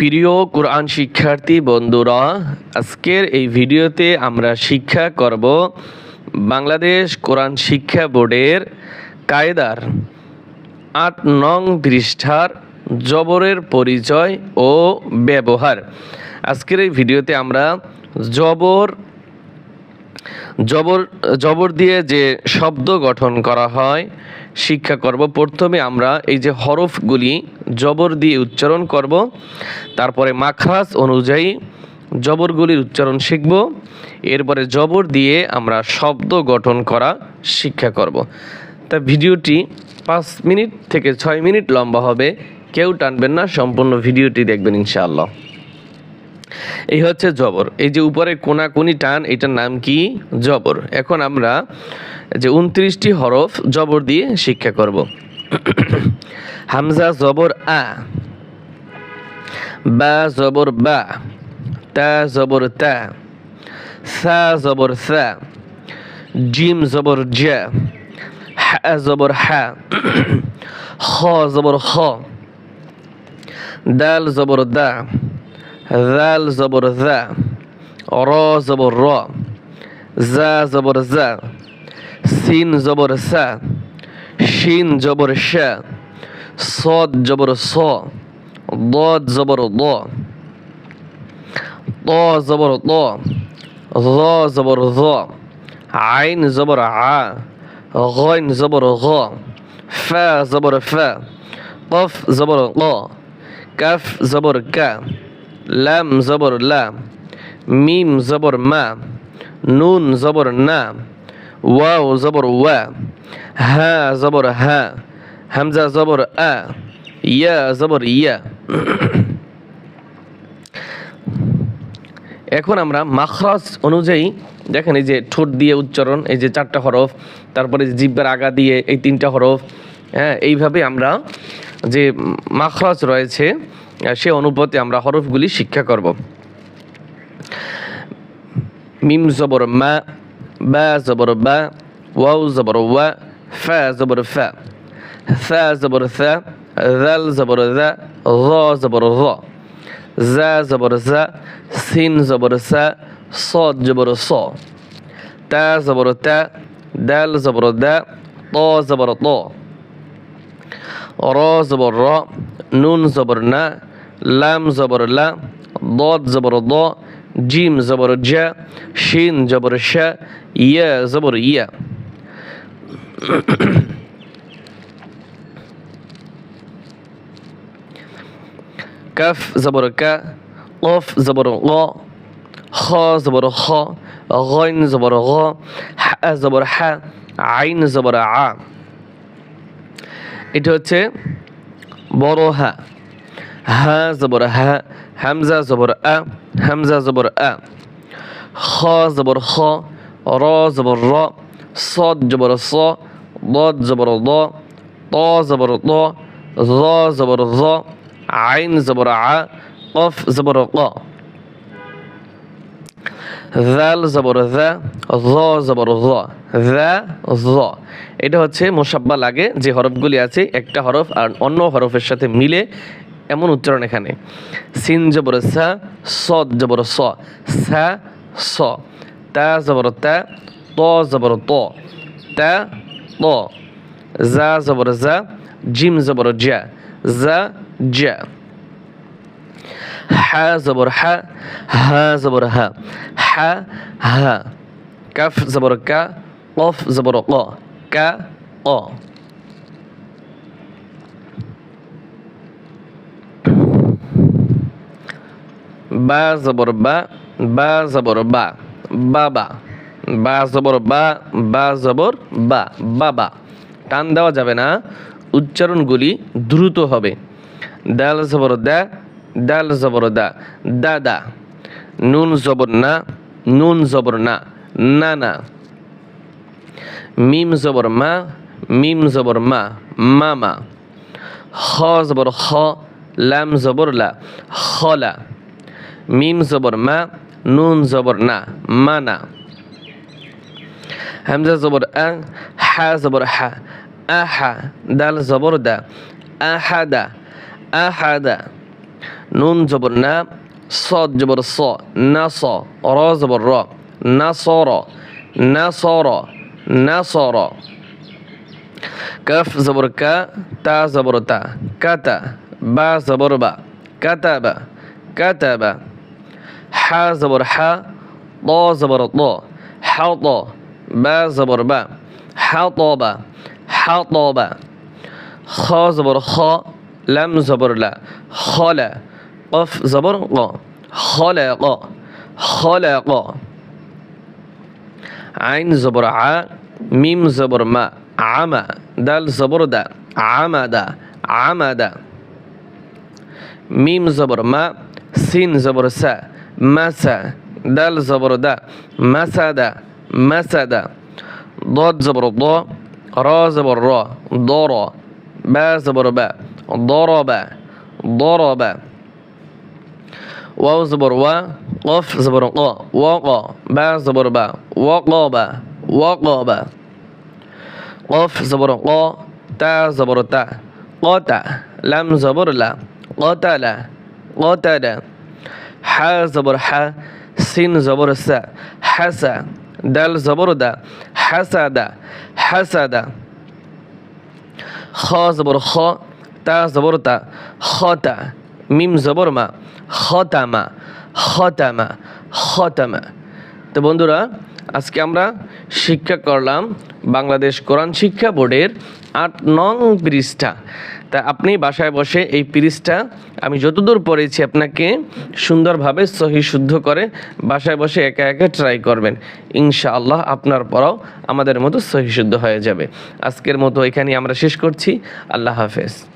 প্রিয় কোরআন শিক্ষার্থী বন্ধুরা, আজকের এই ভিডিওতে আমরা শিক্ষা করব বাংলাদেশ কোরআন শিক্ষা বোর্ডের কায়দার আট নং পৃষ্ঠার জবরের পরিচয় ও ব্যবহার। আজকের এই ভিডিওতে আমরা জবর জবর জবর দিয়ে যে শব্দ গঠন করা হয় শিক্ষা করব। প্রথমে আমরা এই যে হরফগুলি জবর দিয়ে উচ্চারণ করব। তারপরে মাখরাজ অনুযায়ী জবরগুলির উচ্চারণ শিখব। এরপরে জবর দিয়ে আমরা শব্দ গঠন করা শিক্ষা করব। তা ভিডিওটি পাঁচ মিনিট থেকে ছয় মিনিট লম্বা হবে। কেউ টানবেন না, সম্পূর্ণ ভিডিওটি দেখবেন ইনশাআল্লাহ। এই হচ্ছে জবর। এই যে উপরে কোনাকুনি টান, এটার নাম কি? জবর। এখন আমরা যে উনত্রিশটি হরফ জবর দিয়ে শিক্ষা করব। হামজা জবর আ, বা জবর বা, তা জবর তা, সা জবর সা, জিম জবর জা, হা জবর হা খ জবর খ দাল জবর দা রাল জবর জা, র জবর র, জা জবর জা। سين زبر سا شين زبر شا صاد زبر صا ضاد زبر ضا طا زبر طا ظا زبر ظا عين زبر ع غين زبر غا فا زبر فا قف زبر قا كف زبر كا লাম জবর লা মিম জবর মা নুন জবর না ওয়াও জবর ওয়া হা জবর হা হামজা জবর আ ইয়া জবর ইয়া এখন আমরা মাখরাজ অনুযায়ী দেখেন এই যে ঠোঁট দিয়ে উচ্চারণ, এই যে চারটা হরফ, তারপরে জিব্বার আগা দিয়ে এই তিনটা হরফ হ্যাঁ এইভাবে আমরা যে মাখরাজ রয়েছে, সে অনুপাতে আমরা হরফগুলি শিক্ষা করব। মিম জবর মা با زبر با واو زبر وا فا زبر فا. ثا زبر ثا ذل زبر ذا ظا زبر ظا. زا زبر زا سين زبر سا صاد زبر صا. تا زبر تا دال زبر دا طا زبر طا. را زبر را نون زبر نا لام زبر لا ضاد زبر ضا جيم زبر جا شين زبر شا ইয়া জবর ইয়া কাফ জবর কা কফ জবর গ খ জবর খ غين জবর غ হা জবর হা আইন জবর আ এটা হচ্ছে বড় হা হা জবর হা হামজা জবর আ হামজা জবর আ খ জবর খ র জবর র صاد জবর স ضاد জবর ض ط জবর ط ظ জবর ظ আইন জবর আ قف জবর ق জাল জবর জা জ জবর জ জা জ এটা হচ্ছে মোসাব্বা লাগে যে হরফগুলি আছে একটা হরফ আর অন্য হরফের সাথে মিলে এমন উচ্চারণ এখানে সিন জবর সা সদ জবর স সা স তা জবর তা ত জবর ত তা ত জা জবর জা জিম জবর জা জা জা হা জবর হা হা জবর হা হা হা কাফ জবর কা কফ জবর ক কা ক বা জবর বা বা জবর বা বাবা বা। জবর, বা বা জবর, বা বাবা টান দেওয়া যাবে না। উচ্চারণগুলি দ্রুত হবে। দাল, জবর, দা, দাল, জবর, দা দাদা নুন, জবর, না, নুন, জবর, না না না। মিম, জবর, মা, মিম, জবর, মা মামা খ জবর খ লাম, জবর, লা খলা মিম, জবর, মা নুন জবর না মানা হামজা জবর আ হা জবর হা আহা দাল জবর দা আহাদা আহাদা নুন জবর না সদ জবর স না স র জবর র না স র না স র না স র كف زبر كا تا زبر تا كتا با زبر با كتب كتب ح زبر ح طا زبر طا حط با زبر با حطب حطب خ زبر خ لم زبر لا. خلا قف زبر ق خلق خلق عين زبر ع ميم زبر ما. عمى دال زبر دا. عمد عمد ميم زبر ما سين زبر سا. مسا دال زبر دا مسد مسد ضاد زبر ضا را زبر را ضرا. با زبر با ضرب ضرب واو زبر وا قف زبر قا وقا با زبر با وقاب وقاب قف زبر قا تا زبر تا. قطع لم زبر لا. قتل قتل হা জবর হা সিন জবর সা হাসা ডাল জবর দা হাসাদা হাসাদা খ জবর খ, তা জবর তা খতা মিম জবর মা খতামা খতামা খতামা তো বন্ধুরা, আজকে আমরা শিক্ষা করলাম বাংলাদেশ কোরআন শিক্ষা বোর্ডের আট নং পৃষ্ঠা। তা আপনি বাসায় বসে এই পিরিজটা আমি যতদূর পড়েছি আপনাকে সুন্দরভাবে সহি শুদ্ধ করে বাসায় বসে একা একা ট্রাই করবেন। ইনশাআল্লাহ আপনার পরাও আমাদের মতো সহি শুদ্ধ হয়ে যাবে। আজকের মতো এখানেই আমরা শেষ করছি। আল্লাহ হাফেজ।